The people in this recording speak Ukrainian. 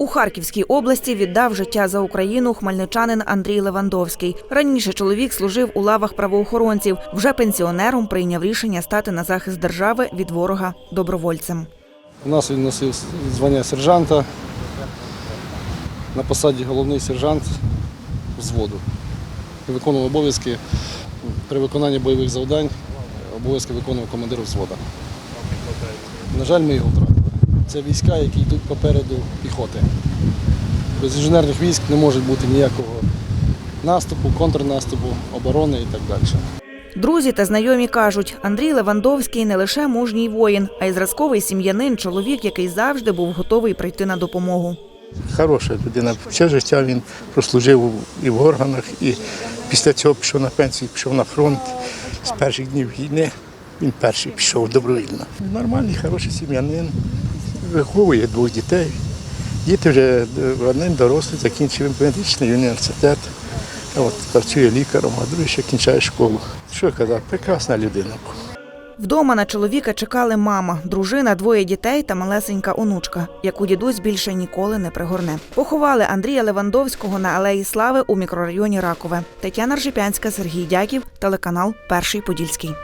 У Харківській області віддав життя за Україну хмельничанин Андрій Левандовський. Раніше чоловік служив у лавах правоохоронців. Вже пенсіонером прийняв рішення стати на захист держави від ворога добровольцем. У нас він носив звання сержанта. На посаді головний сержант взводу. Виконував обов'язки при виконанні бойових завдань, обов'язки виконував командир взвода. На жаль, ми його втратили. Це війська, які йдуть попереду піхоти. Без інженерних військ не може бути ніякого наступу, контрнаступу, оборони і так далі. Друзі та знайомі кажуть, Андрій Левандовський не лише мужній воїн, а й зразковий сім'янин, чоловік, який завжди був готовий прийти на допомогу. Хороша людина. Все життя він прослужив і в органах, і після цього пішов на пенсію, пішов на фронт. З перших днів війни він перший пішов добровільно. Нормальний, хороший сім'янин, виховує двох дітей. Діти вже е, один дорослий, закінчив медичний університет. От працює лікарем, а другий ще кінчає школу. Що казати, прекрасна людина. Вдома на чоловіка чекали мама, дружина, двоє дітей та малесенька онучка, яку дідусь більше ніколи не пригорне. Поховали Андрія Левандовського на алеї Слави у мікрорайоні Ракове. Тетяна Ржепянська, Сергій Дяків, телеканал Перший Подільський.